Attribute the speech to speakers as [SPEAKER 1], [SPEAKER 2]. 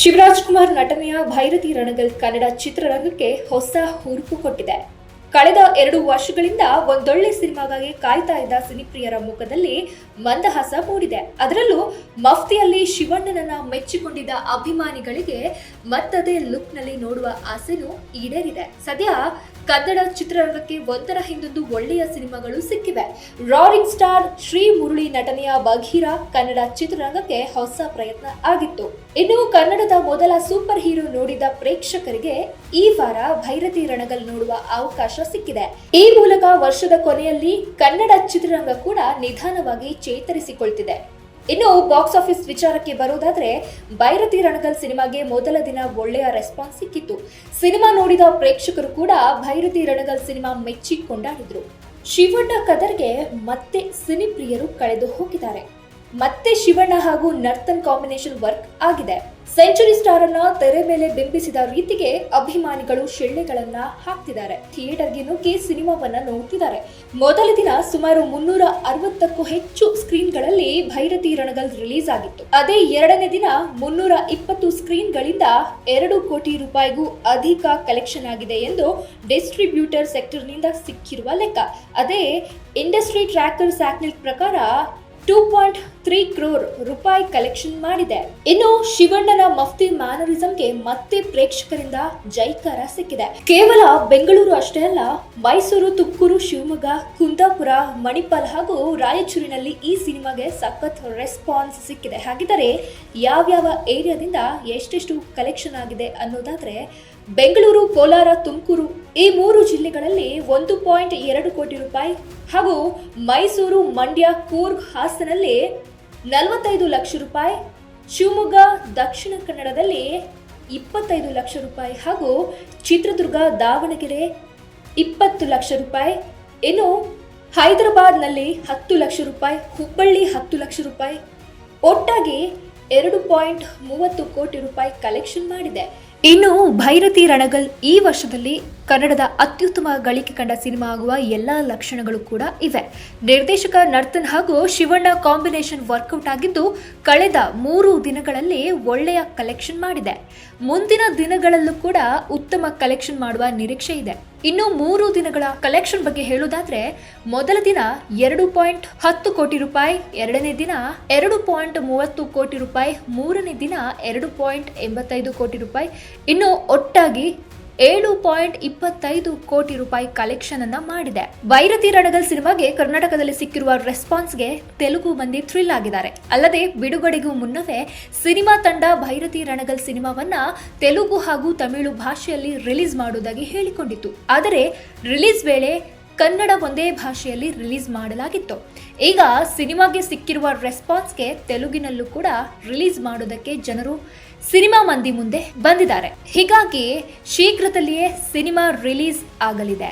[SPEAKER 1] ಶಿವರಾಜ್ ಕುಮಾರ್ ನಟನೆಯ ಭೈರತಿ ರಣಗಲ್ ಕನ್ನಡ ಚಿತ್ರರಂಗಕ್ಕೆ ಹೊಸ ಹುರುಪು ಕೊಟ್ಟಿದೆ. ಕಳೆದ ಎರಡು ವರ್ಷಗಳಿಂದ ಒಂದೊಳ್ಳೆ ಸಿನಿಮಾಗಾಗಿ ಕಾಯ್ತಾ ಇದ್ದ ಸಿನಿಪ್ರಿಯರ ಮುಖದಲ್ಲಿ ಮಂದಹಾಸ ಮೂಡಿದೆ. ಅದರಲ್ಲೂ ಮಫ್ತಿಯಲ್ಲಿ ಶಿವಣ್ಣನನ್ನ ಮೆಚ್ಚಿಕೊಂಡಿದ್ದ ಅಭಿಮಾನಿಗಳಿಗೆ ಮತ್ತದೇ ಲುಕ್ನಲ್ಲಿ ನೋಡುವ ಆಸೆನೂ ಈಡೇರಿದೆ. ಸದ್ಯ ಕನ್ನಡ ಚಿತ್ರರಂಗಕ್ಕೆ ಒಂದರ ಹಿಂದೊಂದು ಒಳ್ಳೆಯ ಸಿನಿಮಾಗಳು ಸಿಕ್ಕಿವೆ. ರಾರಿಂಗ್ ಸ್ಟಾರ್ ಶ್ರೀ ಮುರುಳಿ ನಟನೆಯ ಬಘೀರ ಕನ್ನಡ ಚಿತ್ರರಂಗಕ್ಕೆ ಹೊಸ ಪ್ರಯತ್ನ ಆಗಿತ್ತು. ಇನ್ನು ಕನ್ನಡದ ಮೊದಲ ಸೂಪರ್ ಹೀರೋ ನೋಡಿದ ಪ್ರೇಕ್ಷಕರಿಗೆ ಈ ವಾರ ಭೈರತಿ ರಣಗಲ್ ನೋಡುವ ಅವಕಾಶ ಸಿಕ್ಕಿದೆ. ಈ ಮೂಲಕ ವರ್ಷದ ಕೊನೆಯಲ್ಲಿ ಕನ್ನಡ ಚಿತ್ರರಂಗ ಕೂಡ ನಿಧಾನವಾಗಿ ಚೇತರಿಸಿಕೊಳ್ತಿದೆ. ಇನ್ನು ಬಾಕ್ಸ್ ಆಫೀಸ್ ವಿಚಾರಕ್ಕೆ ಬರುವುದಾದ್ರೆ, ಭೈರತಿ ರಣಗಲ್ ಸಿನಿಮಾಗೆ ಮೊದಲ ದಿನ ಒಳ್ಳೆಯ ರೆಸ್ಪಾನ್ಸ್ ಸಿಕ್ಕಿತ್ತು. ಸಿನಿಮಾ ನೋಡಿದ ಪ್ರೇಕ್ಷಕರು ಕೂಡ ಭೈರತಿ ರಣಗಲ್ ಸಿನಿಮಾ ಮೆಚ್ಚಿ ಕೊಂಡಾಡಿದ್ರು ಶಿವಣ್ಣ ಕದರ್ಗೆ ಮತ್ತೆ ಸಿನಿಪ್ರಿಯರು ಕಳೆದು ಹೋಗಿದ್ದಾರೆ. ಮತ್ತೆ ಶಿವಣ್ಣ ಹಾಗೂ ನರ್ತನ್ ಕಾಂಬಿನೇಷನ್ ವರ್ಕ್ ಆಗಿದೆ. ಸೆಂಚುರಿ ಸ್ಟಾರ್ ಅನ್ನ ತೆರೆ ಮೇಲೆ ಬಿಂಬಿಸಿದ ರೀತಿಗೆ ಅಭಿಮಾನಿಗಳು ಶಿಳ್ಳೆಗಳನ್ನ ಹಾಕ್ತಿದ್ದಾರೆ. ಥಿಯೇಟರ್ಗೆ ನುಗ್ಗಿ ಸಿನಿಮಾವನ್ನ ನೋಡ್ತಿದ್ದಾರೆ. ಮೊದಲ ದಿನ ಸುಮಾರು ಮುನ್ನೂರ ಅರವತ್ತಕ್ಕೂ ಹೆಚ್ಚು ಸ್ಕ್ರೀನ್ಗಳಲ್ಲಿ ಭೈರತಿ ರಣಗಲ್ ರಿಲೀಸ್ ಆಗಿತ್ತು. ಅದೇ ಎರಡನೇ ದಿನ ಮುನ್ನೂರ ಇಪ್ಪತ್ತು ಸ್ಕ್ರೀನ್ಗಳಿಂದ ಎರಡು ಕೋಟಿ ರೂಪಾಯಿಗೂ ಅಧಿಕ ಕಲೆಕ್ಷನ್ ಆಗಿದೆ ಎಂದು ಡಿಸ್ಟ್ರಿಬ್ಯೂಟರ್ ಸೆಕ್ಟರ್ನಿಂದ ಸಿಕ್ಕಿರುವ ಲೆಕ್ಕ. ಅದೇ ಇಂಡಸ್ಟ್ರಿ ಟ್ರ್ಯಾಕರ್ ಸ್ಯಾಕ್ನಿಲ್ ಪ್ರಕಾರ ಟೂ ಪಾಯಿಂಟ್ ತ್ರೀ ಕ್ರೋರ್ ರೂಪಾಯಿ ಕಲೆಕ್ಷನ್ ಮಾಡಿದೆ. ಇನ್ನು ಶಿವಣ್ಣನ ಮಫ್ತಿ ಮ್ಯಾನರಿಸಂಗೆ ಮತ್ತೆ ಪ್ರೇಕ್ಷಕರಿಂದ ಜೈಕಾರ ಸಿಕ್ಕಿದೆ. ಕೇವಲ ಬೆಂಗಳೂರು ಅಷ್ಟೇ ಅಲ್ಲ, ಮೈಸೂರು, ತುಮಕೂರು, ಶಿವಮೊಗ್ಗ, ಕುಂದಾಪುರ, ಮಣಿಪಾಲ್ ಹಾಗೂ ರಾಯಚೂರಿನಲ್ಲಿ ಈ ಸಿನಿಮಾಗೆ ಸಖತ್ ರೆಸ್ಪಾನ್ಸ್ ಸಿಕ್ಕಿದೆ. ಹಾಗಿದ್ದರೆ ಯಾವ್ಯಾವ ಏರಿಯಾದಿಂದ ಎಷ್ಟೆಷ್ಟು ಕಲೆಕ್ಷನ್ ಆಗಿದೆ ಅನ್ನೋದಾದ್ರೆ, ಬೆಂಗಳೂರು, ಕೋಲಾರ, ತುಮಕೂರು ಈ ಮೂರು ಜಿಲ್ಲೆಗಳಲ್ಲಿ ಒಂದು ಪಾಯಿಂಟ್ ಎರಡು ಕೋಟಿ ರೂಪಾಯಿ ಹಾಗೂ ಮೈಸೂರು, ಮಂಡ್ಯ, ಕೂರ್ಗ್ ಹಾಸನಲ್ಲಿ ನಲವತ್ತೈದು ಲಕ್ಷ ರೂಪಾಯಿ, ಶಿವಮೊಗ್ಗ, ದಕ್ಷಿಣ ಕನ್ನಡದಲ್ಲಿ ಇಪ್ಪತ್ತೈದು ಲಕ್ಷ ರೂಪಾಯಿ ಹಾಗೂ ಚಿತ್ರದುರ್ಗ, ದಾವಣಗೆರೆ ಇಪ್ಪತ್ತು ಲಕ್ಷ ರೂಪಾಯಿ. ಇನ್ನು ಹೈದರಾಬಾದ್ನಲ್ಲಿ ಹತ್ತು ಲಕ್ಷ ರೂಪಾಯಿ, ಹುಬ್ಬಳ್ಳಿ ಹತ್ತು ಲಕ್ಷ ರೂಪಾಯಿ. ಒಟ್ಟಾಗಿ ಎರಡು ಪಾಯಿಂಟ್ ಮೂವತ್ತು ಕೋಟಿ ರೂಪಾಯಿ ಕಲೆಕ್ಷನ್ ಮಾಡಿದೆ. ಇನ್ನು ಭೈರತಿ ರಣಗಲ್ ಈ ವರ್ಷದಲ್ಲಿ ಕನ್ನಡದ ಅತ್ಯುತ್ತಮ ಗಳಿಕೆ ಕಂಡ ಸಿನಿಮಾ ಆಗುವ ಎಲ್ಲ ಲಕ್ಷಣಗಳು ಕೂಡ ಇವೆ. ನಿರ್ದೇಶಕ ನರ್ತನ್ ಹಾಗೂ ಶಿವಣ್ಣ ಕಾಂಬಿನೇಷನ್ ವರ್ಕೌಟ್ ಆಗಿದ್ದು ಕಳೆದ ಮೂರು ದಿನಗಳಲ್ಲಿ ಒಳ್ಳೆಯ ಕಲೆಕ್ಷನ್ ಮಾಡಿದೆ. ಮುಂದಿನ ದಿನಗಳಲ್ಲೂ ಕೂಡ ಉತ್ತಮ ಕಲೆಕ್ಷನ್ ಮಾಡುವ ನಿರೀಕ್ಷೆ ಇದೆ. ಇನ್ನು ಮೂರು ದಿನಗಳ ಕಲೆಕ್ಷನ್ ಬಗ್ಗೆ ಹೇಳುವುದಾದ್ರೆ, ಮೊದಲ ದಿನ ಎರಡು ಪಾಯಿಂಟ್ ಹತ್ತು ಕೋಟಿ ರೂಪಾಯಿ, ಎರಡನೇ ದಿನ ಎರಡು ಪಾಯಿಂಟ್ ಮೂವತ್ತು ಕೋಟಿ ರೂಪಾಯಿ, ಮೂರನೇ ದಿನ ಎರಡು ಪಾಯಿಂಟ್ ಎಂಬತ್ತೈದು ಕೋಟಿ ರೂಪಾಯಿ. ಇನ್ನು ಒಟ್ಟಾಗಿ ಏಳು ಪಾಯಿಂಟ್ ಇಪ್ಪತ್ತೈದು ಕೋಟಿ ರೂಪಾಯಿ ಕಲೆಕ್ಷನ್ ಅನ್ನ ಮಾಡಿದೆ. ವೈರತಿ ರಣಗಲ್ ಸಿನಿಮಾಗೆ ಕರ್ನಾಟಕದಲ್ಲಿ ಸಿಕ್ಕಿರುವ ರೆಸ್ಪಾನ್ಸ್ಗೆ ತೆಲುಗು ಮಂದಿ ಥ್ರಿಲ್ ಆಗಿದ್ದಾರೆ. ಅಲ್ಲದೆ ಬಿಡುಗಡೆಗೂ ಮುನ್ನವೇ ಸಿನಿಮಾ ತಂಡ ಭೈರತಿ ರಣಗಲ್ ಸಿನಿಮಾವನ್ನ ತೆಲುಗು ಹಾಗೂ ತಮಿಳು ಭಾಷೆಯಲ್ಲಿ ರಿಲೀಸ್ ಮಾಡುವುದಾಗಿ ಹೇಳಿಕೊಂಡಿತ್ತು. ಆದರೆ ರಿಲೀಸ್ ವೇಳೆ ಕನ್ನಡ ಒಂದೇ ಭಾಷೆಯಲ್ಲಿ ರಿಲೀಸ್ ಮಾಡಲಾಗಿತ್ತು. ಈಗ ಸಿನಿಮಾಗೆ ಸಿಕ್ಕಿರುವ ರೆಸ್ಪಾನ್ಸ್ಗೆ ತೆಲುಗಿನಲ್ಲೂ ಕೂಡ ರಿಲೀಸ್ ಮಾಡೋದಕ್ಕೆ ಜನರು ಸಿನಿಮಾ ಮಂದಿ ಮುಂದೆ ಬಂದಿದ್ದಾರೆ. ಹೀಗಾಗಿ ಶೀಘ್ರದಲ್ಲಿಯೇ ಸಿನಿಮಾ ರಿಲೀಸ್ ಆಗಲಿದೆ.